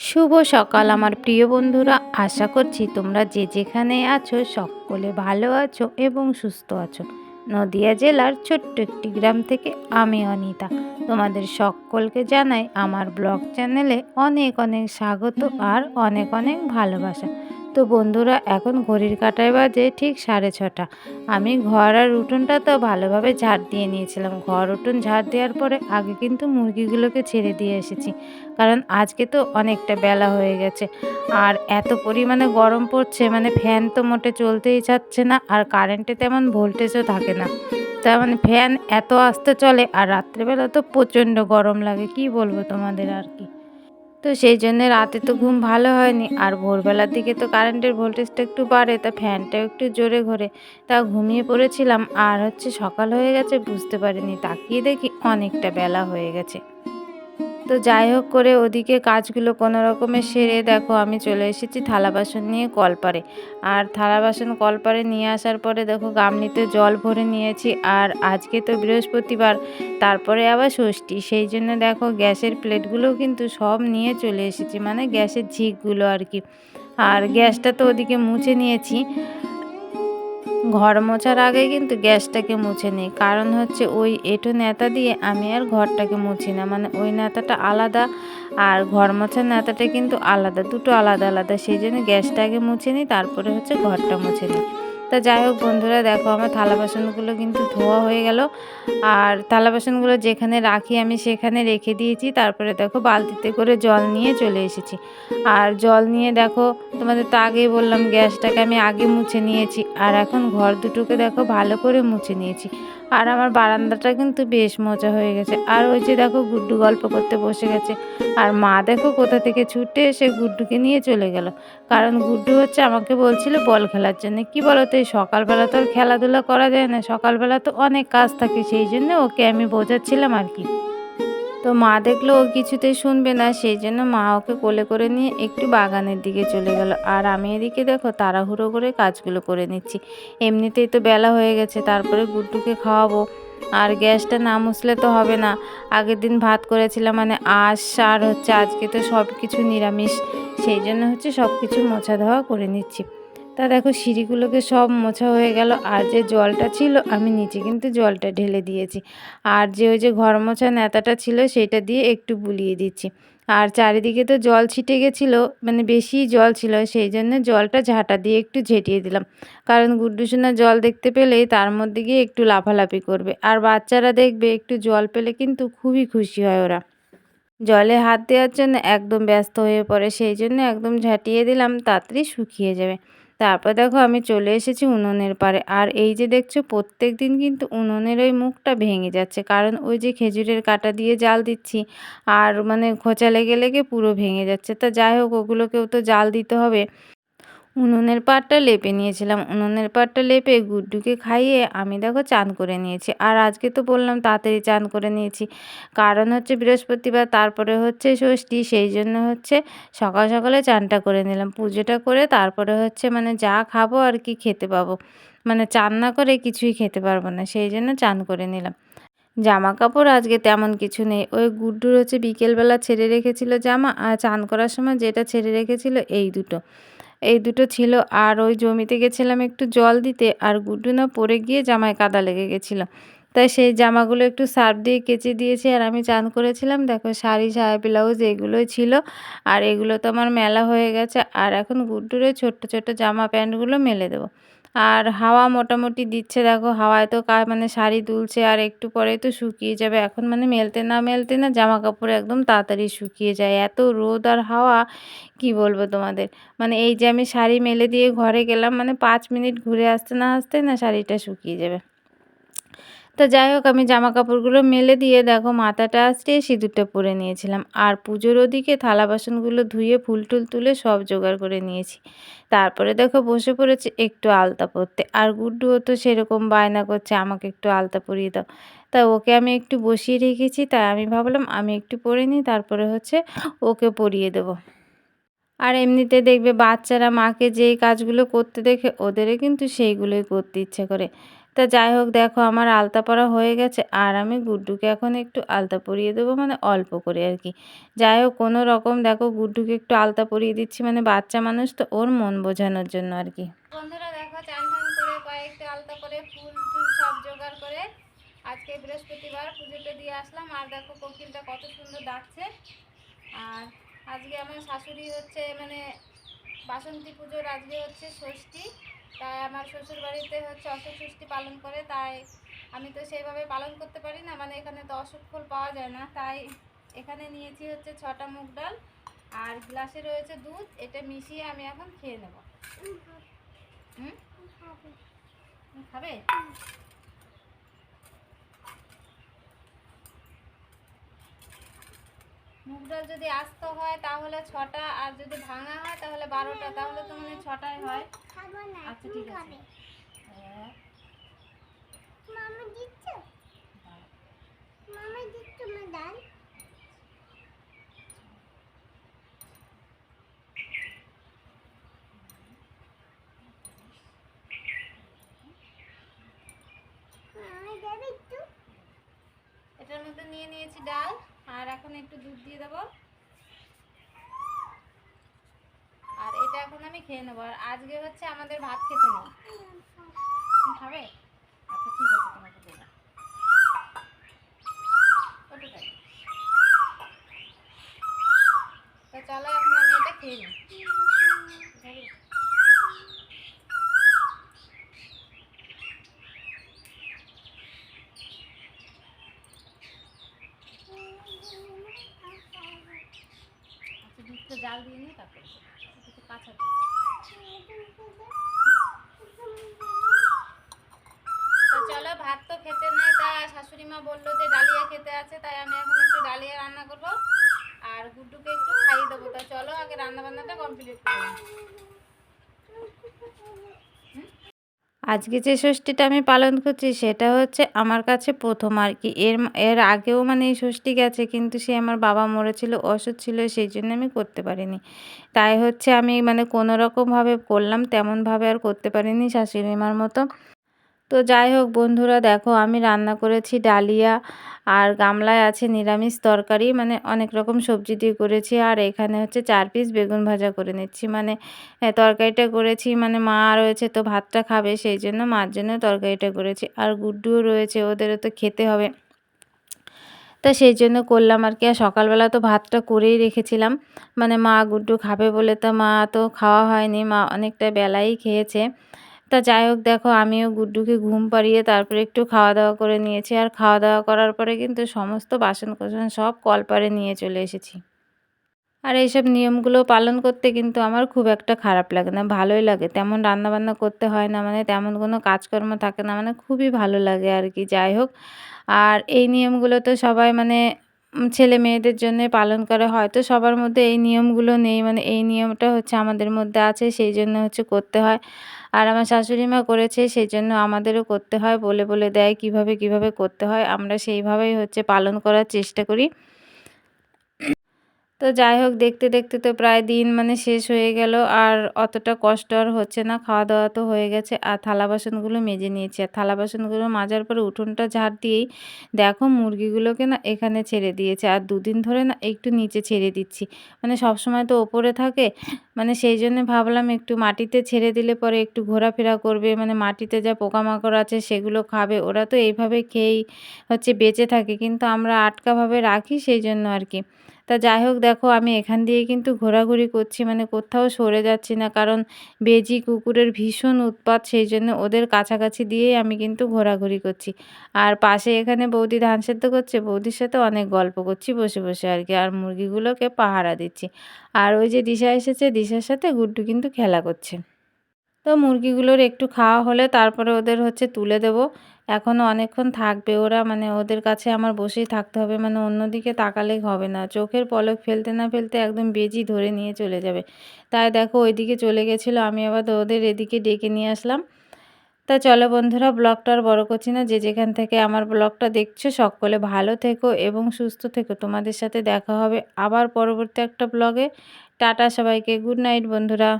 শুভ সকাল, আমার প্রিয় বন্ধুরা। আশা করছি তোমরা যে যেখানে আছো, সকলে ভালো আছো এবং সুস্থ আছো। নদিয়া জেলার ছোট্ট একটি গ্রাম থেকে আমি অনিতা। তোমাদের সকলকে জানাই আমার ব্লগ চ্যানেলে অনেক অনেক স্বাগত আর অনেক অনেক ভালোবাসা। তো বন্ধুরা, এখন ঘড়ির কাটায় বাজে ঠিক সাড়ে ছটা। আমি ঘর আর উঠোনটা তো ভালোভাবে ঝাড় দিয়ে নিয়েছিলাম। ঘর, উঠোন ঝাড় দেওয়ার পরে আগে কিন্তু মুরগিগুলোকে ছেড়ে দিয়ে এসেছি, কারণ আজকে তো অনেকটা বেলা হয়ে গেছে। আর এত পরিমাণে গরম পড়ছে মানে ফ্যান তো মোটে চলতেই চাচ্ছে না, আর কারেন্টে তেমন ভোল্টেজও থাকে না। তার মানে ফ্যান এত আস্তে চলে, আর রাত্রেবেলা তো প্রচণ্ড গরম লাগে, কি বলব তোমাদের আর কি? তো সেই জন্য রাতে তো ঘুম ভালো হয়নি। আর ভোরবেলার দিকে তো কারেন্টের ভোল্টেজটা একটু বাড়ে, তা ফ্যানটাও একটু জোরে ঘোরে। তা ঘুমিয়ে পড়েছিলাম, আর হচ্ছে সকাল হয়ে গেছে, বুঝতে পারিনি। তাকিয়ে দেখি অনেকটা বেলা হয়ে গেছে। তো যাই হোক করে ওদিকে কাজগুলো কোনো রকমে সেরে দেখো আমি চলে এসেছি থালা বাসন নিয়ে কলপারে। আর থালা বাসন কলপারে নিয়ে আসার পরে দেখো গামলিতে জল ভরে নিয়েছি আর আজকে তো বৃহস্পতিবার, তারপরে আবার ষষ্ঠী। সেই জন্য দেখো গ্যাসের প্লেটগুলোও কিন্তু সব নিয়ে চলে এসেছি মানে গ্যাসের ঝিকগুলো আর কি। আর গ্যাসটা তো ওদিকে মুছে নিয়েছি। ঘর মোছার আগে কিন্তু গ্যাসটাকে মুছে নিই। কারণ হচ্ছে ওই এটো নেতা দিয়ে আমি আর ঘরটাকে মুছি না। মানে ওই নেতাটা আলাদা আর ঘর মোছার নেতাটা কিন্তু আলাদা, দুটো আলাদা আলাদা। সেই জন্য গ্যাসটাকে মুছে নিই, তারপরে হচ্ছে ঘরটা মুছে নিই। তা যাই হোক বন্ধুরা, দেখো আমার থালা বাসনগুলো কিন্তু ধোয়া হয়ে গেল। আর থালা বাসনগুলো যেখানে রাখি আমি সেখানে রেখে দিয়েছি। তারপরে দেখো বালতিতে করে জল নিয়ে চলে এসেছি। আর জল নিয়ে দেখো, তোমাদের তো আগেই বললাম গ্যাসটাকে আমি আগে মুছে নিয়েছি। আর এখন ঘর দুটোকে দেখো ভালো করে মুছে নিয়েছি। আর আমার বারান্দাটা কিন্তু বেশ মজা হয়ে গেছে। আর ওই যে দেখো গুড্ডু গল্প করতে বসে গেছে। আর মা দেখো কোথা থেকে ছুটে এসে গুড্ডুকে নিয়ে চলে গেল। কারণ গুড্ডু হচ্ছে আমাকে বলছিল বল খেলার জন্য। কি বলো তো এই সকালবেলা তো আর খেলাধুলা করা যায় না। সকালবেলা তো অনেক কাজ থাকে, সেই জন্য ওকে আমি বোঝাচ্ছিলাম আর কি। তো মা দেখল ও কিছুতেই শুনবে না, সেই জন্য মা ওকে কোলে করে নিয়ে একটু বাগানের দিকে চলে গেল। আর আমি এদিকে দেখো তাড়াহুড়ো করে কাজগুলো করে নিচ্ছি। এমনিতেই তো বেলা হয়ে গেছে, তারপরে গুড্ডুকে খাওয়াবো। আর গ্যাসটা না মুছলে তো হবে না। আগের দিন ভাত করেছিলাম মানে আশ আর হচ্ছে, আজকে তো সব কিছু নিরামিষ। সেই জন্য হচ্ছে সব কিছু মোছা ধোয়া করে নিচ্ছি। তা দেখো সিঁড়িগুলোকে সব মোছা হয়ে গেল। আর যে জলটা ছিল, আমি নিচে কিন্তু জলটা ঢেলে দিয়েছি। আর যে ওই যে ঘর মোছা নেতাটা ছিল, সেটা দিয়ে একটু বুলিয়ে দিচ্ছি। আর চারিদিকে তো জল ছিটে গেছিল মানে বেশি জল ছিল, সেই জন্য জলটা ঝাঁটা দিয়ে একটু ঝেঁটিয়ে দিলাম। কারণ গুড্ডুসোনা জল দেখতে পেলেই তার মধ্যে গিয়ে একটু লাফালাফি করবে। আর বাচ্চারা দেখবে, একটু জল পেলে কিন্তু খুবই খুশি হয় ওরা। জলে হাত দেওয়ার জন্য একদম ব্যস্ত হয়ে পড়ে, সেই জন্য একদম ঝাঁটিয়ে দিলাম, তাড়াতাড়ি শুকিয়ে যাবে। তারপর দেখো আমি চলে এসেছি উনুনের পারে আর এই যে দেখছ প্রত্যেক দিন কিন্তু উনুনের ওই মুখটা ভেঙে যাচ্ছে। কারণ ওই যে খেজুরের কাটা দিয়ে জাল দিচ্ছি, আর মানে খোঁচা লেগে লেগে পুরো ভেঙে যাচ্ছে। তা যাই হোক, ওগুলোকেও তো জাল দিতে হবে। উনুনের পাটটা লেপে নিয়েছিলাম। উনুনের পাটটা লেপে গুড্ডুকে খাইয়ে আমি দেখো চান করে নিয়েছি। আর আজকে তো বললাম তাড়াতাড়ি চান করে নিয়েছি। কারণ হচ্ছে বৃহস্পতিবার, তারপরে হচ্ছে ষষ্ঠী, সেই জন্য হচ্ছে সকাল সকালে চানটা করে নিলাম। পুজোটা করে তারপরে হচ্ছে মানে যা খাব আর কি খেতে পাবো। মানে চান না করে কিছুই খেতে পারব না, সেই জন্য চান করে নিলাম। জামা কাপড় আজকে তেমন কিছু নেই। ওই গুড্ডুর হচ্ছে বিকেলবেলা ছেড়ে রেখেছিল জামা, আর চান করার সময় যেটা ছেড়ে রেখেছিল এই দুটো। এই দুটো ছিল। আর ওই জমিতে গেছিলাম একটু জল দিতে, আর গুড্ডু না পড়ে গিয়ে জামায় কাদা লেগে গেছিল। তাই সেই জামাগুলো একটু সার্ফ দিয়ে কেচে দিয়েছি, আর আমি চান করেছিলাম, দেখো শাড়ি, সায়া ব্লাউজ এগুলোই ছিল। আর এগুলো তো আমার মেলা হয়ে গেছে, আর এখন গুড্ডুরে ছোট্ট ছোট্ট জামা প্যান্টগুলো মেলে দেবো। আর হাওয়া মোটামুটি দিচ্ছে, দেখো হাওয়ায় তো কা মানে শাড়ি তুলছে আর একটু পরে তো শুকিয়ে যাবে। এখন মানে মেলতে না মেলতে না জামা কাপড় একদম তাড়াতাড়ি শুকিয়ে যায়। এত রোদ আর হাওয়া, কি বলব তোমাদের? মানে এই যে আমি শাড়ি মেলে দিয়ে ঘরে গেলাম মানে পাঁচ মিনিট ঘুরে আসতে না আসতে না শাড়িটা শুকিয়ে যাবে। তো যাই হোক, আমি জামা কাপড়গুলো মেলে দিয়ে দেখো মাথাটা আসতে সিঁদুরটা পরে নিয়েছিলাম। আর পুজোর ওদিকে থালা বাসনগুলো ধুয়ে ফুল টুল তুলে সব জোগাড় করে নিয়েছি। তারপরে দেখো বসে পড়েছে একটু আলতা পরতে। আর গুড্ডুও তো সেরকম বায়না করছে, আমাকে একটু আলতা পরিয়ে দাও। তা ওকে আমি একটু বসিয়ে রেখেছি, তাই আমি ভাবলাম আমি একটু পরে নিই, তারপরে হচ্ছে ওকে পরিয়ে দেবো। আর এমনিতে দেখবে বাচ্চারা মাকে যেই কাজগুলো করতে দেখে, ওদেরও কিন্তু সেইগুলোই করতে ইচ্ছে করে। তা যাই হোক, দেখো আমার আলতা পরা হয়ে গেছে, আর আমি গুড্ডুকে এখন একটু আলতা পরিয়ে দেবো মানে অল্প করে আর কি। যাই হোক, কোনো রকম দেখো গুড্ডুকে একটু আলতা পরিয়ে দিচ্ছি মানে বাচ্চা মানুষ তো, ওর মন বোঝানোর জন্য আর কি। আজকে বৃহস্পতিবার পুজোটা দিয়ে আসলাম, আর দেখো কোকিলটা কত সুন্দর ডাকছে। আর আজকে আমার শাশুড়ি হচ্ছে মানে বাসন্তী পুজোর আজকে হচ্ছে ষষ্ঠী। তাই আমার শ্বশুর বাড়িতে হচ্ছে অশোক ষষ্ঠী পালন করে, তাই আমি তো সেইভাবে পালন করতে পারি না মানে এখানে তো অসুখ ফুল পাওয়া যায় না, তাই এখানে নিয়েছি হচ্ছে ছটা মুগ ডাল, আর গ্লাসে রয়েছে দুধ, এটা মিশিয়ে আমি এখন খেয়ে নেব। হুম? খাবে? মুগ ডাল যদি আস্ত হয় তাহলে ছটা, আর যদি ভাঙা হয় তাহলে বারোটা, তাহলে তো মানে ছটায় হয়। আচ্ছা ঠিক আছে। মামা দিচ্ছ। মামা দিচ্ছ তোমার ডাল। এটার মধ্যে নিয়ে নিয়েছি ডাল আর এখন একটু দুধ দিয়ে দেবো আর এটা এখন আমি খেয়ে নেব। আর আজকে হচ্ছে আমাদের ভাত খেতে নেই। খাবে? আচ্ছা ঠিক আছে, তোমাকে দেবো। চলো এখন আমি এটা খেয়ে নিই। আচ্ছা দুধটা জাল দিয়ে নিই তারপরে একটু কাঁচা দিই। তো চলো, ভাত তো খেতে নেই, তা শাশুড়ি মা বলল যে ডালিয়া খেতে আছে, তাই আমি এখন একটু ডালিয়া রান্না করব, আর গুড্ডুকে একটু খাইয়ে দেবো তা চলো, আগে রান্না বান্নাটা কমপ্লিট করব আজকে যে ষষ্ঠীটা আমি পালন করছি সেটা হচ্ছে আমার কাছে প্রথম আর কি। এর এর আগেও মানে এই ষষ্ঠী গেছে কিন্তু সে আমার বাবা মরেছিল, অসুখ ছিল, সেই জন্য আমি করতে পারিনি। তাই হচ্ছে আমি মানে কোনো রকমভাবে করলাম, তেমনভাবে আর করতে পারিনি শাশুড়ি মার মতো। তো যাই হোক বন্ধুরা, দেখো আমি রান্না করেছি ডালিয়া আর গামলায় আছে নিরামিষ তরকারি মানে অনেক রকম সবজি দিয়ে করেছি। আর এখানে হচ্ছে চার পিস বেগুন ভাজা করে নিচ্ছি মানে তরকারিটা করেছি মানে মা রয়েছে তো ভাতটা খাবে, সেই জন্য মার জন্য তরকারিটা করেছি। আর গুড্ডুও রয়েছে, ওদেরও তো খেতে হবে। তা সেই জন্য করলাম আর কি, আর সকালবেলা তো ভাতটা করেই রেখেছিলাম। মানে মা গুড্ডু খাবে বলে তা মা তো খাওয়া হয়নি, মা অনেকটা বেলাই খেয়েছে। তা যাই হোক, দেখো আমিও গুড্ডুকে ঘুম পাড়িয়ে তারপরে একটু খাওয়া দাওয়া করে নিয়েছি। আর খাওয়া দাওয়া করার পরে কিন্তু সমস্ত বাসন কোসন সব কলপারে নিয়ে চলে এসেছি। আর এইসব নিয়মগুলো পালন করতে কিন্তু আমার খুব একটা খারাপ লাগে না, ভালোই লাগে। তেমন রান্নাবান্না করতে হয় না মানে তেমন কোনো কাজকর্ম থাকে না মানে খুবই ভালো লাগে আর কি, যাই হোক। আর এই নিয়মগুলো তো সবাই মানে ছেলে মেয়েদের জন্য পালন করে। হয়তো সবার মধ্যে এই নিয়মগুলো নেই মানে এই নিয়মটা হচ্ছে আমাদের মধ্যে আছে, সেই জন্য হচ্ছে করতে হয়। আর আমার শাশুড়ি মা করেছে, সেই জন্য আমাদেরও করতে হয়, বলে বলে দেয় কীভাবে কীভাবে করতে হয়। আমরা সেইভাবেই হচ্ছে পালন করার চেষ্টা করি। তো যাই হোক, দেখতে দেখতে তো প্রায় দিন মানে শেষ হয়ে গেল। আর অতটা কষ্ট আর হচ্ছে না খাওয়া দাওয়া তো হয়ে গেছে। আর থালা বাসনগুলো মেজে নিয়েছি। আর থালা বাসনগুলো মাজার পরে উঠোনটা ঝাড় দিয়েই দেখো মুরগিগুলোকে না এখানে ছেড়ে দিয়েছে। আর দুদিন ধরে না একটু নিচে ছেড়ে দিচ্ছি। মানে সব সময় তো ওপরে থাকে। মানে সেই জন্য ভাবলাম একটু মাটিতে ছেড়ে দিলে পরে একটু ঘোরাফেরা করবে। মানে মাটিতে যা পোকামাকড় আছে সেগুলো খাবে। ওরা তো এইভাবে খেয়েই হচ্ছে বেঁচে থাকে। কিন্তু আমরা আটকাভাবে রাখি সেই জন্য আর কি। তা যাই হোক দেখো, আমি এখান দিয়ে কিন্তু ঘোরাঘুরি করছি মানে কোথাও সরে যাচ্ছি না। কারণ বেজি কুকুরের ভীষণ উৎপাত, সেই জন্য ওদের কাছাকাছি দিয়েই আমি কিন্তু ঘোরাঘুরি করছি। আর পাশে এখানে বৌদি ধান সেদ্ধ করছে, বৌদির সাথে অনেক গল্প করছি, বসে বসে আর কি, আর মুরগিগুলোকে পাহারা দিচ্ছি। আর ওই যে দিশা এসেছে, দিশার সাথে গুড্ডু কিন্তু খেলা করছে। তো মুরগিগুলোর একটু খাওয়া হলে তারপরে ওদের হচ্ছে তুলে দেব। এখনও অনেকক্ষণ থাকবে ওরা মানে ওদের কাছে আমার বসেই থাকতে হবে মানে অন্যদিকে তাকালেই হবে না। চোখের পলক ফেলতে না ফেলতে একদম বেজি ধরে নিয়ে চলে যাবে। তাই দেখো ওইদিকে চলে গেছিল, আমি আবার ওদের এদিকে ডেকে নিয়ে আসলাম। তা চলো বন্ধুরা, ব্লগটা আর বড় করছি না, যে যেখান থেকে আমার ব্লগটা দেখছ, সকলে ভালো থেকো এবং সুস্থ থেকো। তোমাদের সাথে দেখা হবে আবার পরবর্তী একটা ব্লগে। টাটা সবাইকে, গুড নাইট বন্ধুরা।